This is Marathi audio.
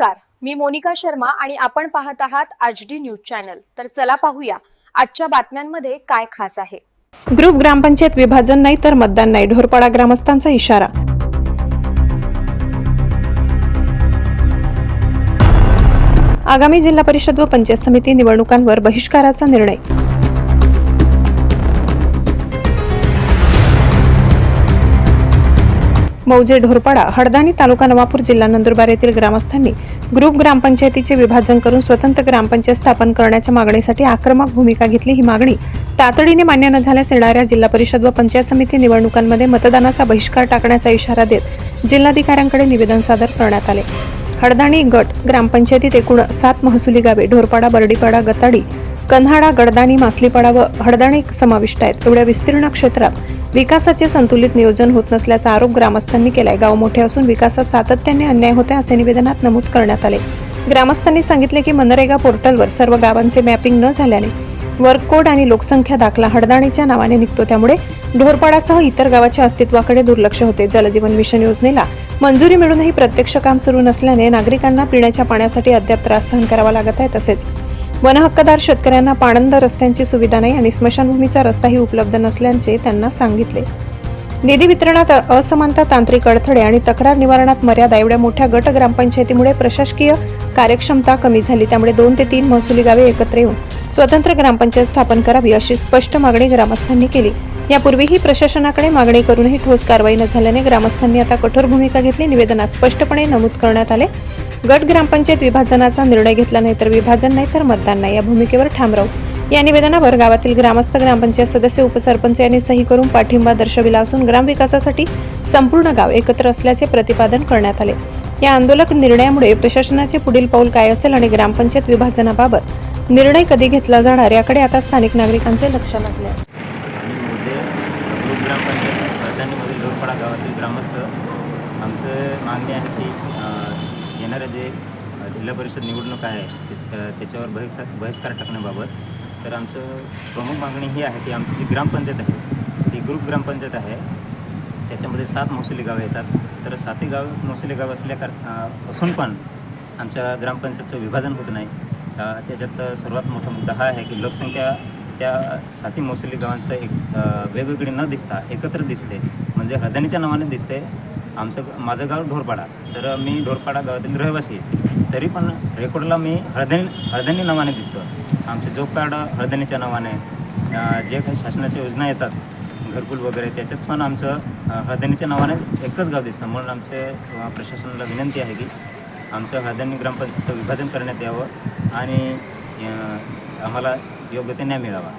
नमस्कार. मी मोनिका शर्मा आणि आपण पाहत आहात आज डी न्यूज चॅनल. तर चला पाहूया आजच्या बातम्यांमध्ये काय खास आहे. ग्रुप ग्रामपंचायत विभाजन नाही तर मतदान नाही. ढोरपाडा ग्रामस्थांचा इशारा. आगामी जिल्हा परिषद व पंचायत समिती निवडणुकांवर बहिष्काराचा निर्णय. मौजे ढोरपाडा हडदाणी तालुका नवापूर जिल्हा नंदुरबार येथील ग्रामस्थांनी ग्रुप ग्रामपंचायतीचे विभाजन करून स्वतंत्र ग्रामपंचायत स्थापन करण्याच्या मागणीसाठी आक्रमक भूमिका घेतली ही मागणी तातडीने मान्य न झाल्यास येणाऱ्या जिल्हा परिषद व पंचायत समिती निवडणुकांमध्ये मतदानाचा बहिष्कार टाकण्याचा इशारा देत जिल्हाधिकाऱ्यांकडे निवेदन सादर करण्यात आले. हडदाणी गट ग्रामपंचायतीत एकूण सात महसुली गावे ढोरपाडा बर्डीपाडा गताडी कन्हाडा गडदाणी मासलीपाडा व हडदाणी समाविष्ट आहेत. एवढ्या विस्तीर्ण क्षेत्रात विकासाचे संतुलित नियोजन होत नसल्याचा आरोप ग्रामस्थांनी केलाय. गाव मोठे असून विकासात सातत्याने अन्याय होते असे निवेदनात नमूद करण्यात आले. ग्रामस्थांनी सांगितले की मनरेगा पोर्टलवर सर्व गावांचे मॅपिंग न झाल्याने वर्क कोड आणि लोकसंख्या दाखला हडदाणीच्या नावाने निघतो. त्यामुळे ढोरपाडासह इतर गावाच्या अस्तित्वाकडे दुर्लक्ष होते. जलजीवन मिशन योजनेला मंजुरी मिळूनही प्रत्यक्ष काम सुरू नसल्याने नागरिकांना पिण्याच्या पाण्यासाठी अद्याप त्रास सहन करावा लागत आहे तसेच वनहक्कदार शेतकऱ्यांना पाणंद रस्त्यांची सुविधा नाही आणि स्मशानभूमीचा रस्ताही उपलब्ध नसल्याचे त्यांना सांगितले. निधी वितरणात असमानता तांत्रिक अडथळे आणि तक्रार निवारणात मर्यादा एवढ्या मोठ्या गट ग्रामपंचायतीमुळे प्रशासकीय कार्यक्षमता कमी झाली. त्यामुळे दोन ते तीन महसुली गावे एकत्र येऊन स्वतंत्र ग्रामपंचायत स्थापन करावी अशी स्पष्ट मागणी ग्रामस्थांनी केली. यापूर्वीही प्रशासनाकडे मागणी करूनही ठोस कारवाई न झाल्याने ग्रामस्थांनी आता कठोर भूमिका घेतली. निवेदनात स्पष्टपणे नमूद करण्यात आले. गट ग्रामपंचायत विभाजनाचा निर्णय घेतला नाही तर विभाजन नाही तर मतदान नाही या भूमिकेवर ठाम राहू या निवेदनावर गावातील ग्रामस्थ ग्रामपंचायत सदस्य उपसरपंच यांनी सही करून पाठिंबा दर्शविला असून ग्रामविकासासाठी संपूर्ण गाव एकत्र असल्याचे प्रतिपादन करण्यात आले. या आंदोलक निर्णयामुळे प्रशासनाचे पुढील पाऊल काय असेल आणि ग्रामपंचायत विभाजनाबाबत निर्णय कधी घेतला जाणार याकडे आता स्थानिक नागरिकांचे लक्ष लागले. राजधानीमधील लोरपाडा गावातील ग्रामस्थ आमचं मागणी आहे की अ, येणाऱ्या जे जिल्हा परिषद निवडणूक आहे त्याच्यावर बहिष्कार बहिष्कार टाकण्याबाबत तर आमचं प्रमुख मागणी ही आहे की आमची जी ग्रामपंचायत आहे ती ग्रुप ग्रामपंचायत आहे त्याच्यामध्ये सात महसुली गावं येतात. तर सातही गाव महसुली गाव असल्या कार असून पण आमच्या ग्रामपंचायतचं विभाजन होत नाही. त्याच्यात सर्वात मोठा मुद्दा हा आहे की लोकसंख्या त्या साथी मोसली गावांचं एक वेगवेगळी न दिसता एकत्र दिसते. म्हणजे हळदणीच्या नावाने दिसते. आमचं ग- माझं गाव ढोरपाडा. तर मी ढोरपाडा गावातील रहिवासी तरी पण रेकॉर्डला मी हळदणी हळदणी नावाने दिसतो. आमचे जोगपाड कार्ड हळदणीच्या नावाने जे काही शासनाच्या योजना येतात घरकुल वगैरे त्याच्यात पण आमचं हळदणीच्या नावाने एकच गाव दिसतं. म्हणून आमचे प्रशासनाला विनंती आहे की आमचं हळदणी ग्रामपंचायतचं विभाजन करण्यात यावं आणि आम्हाला योग्य ते न्याय मिळावा.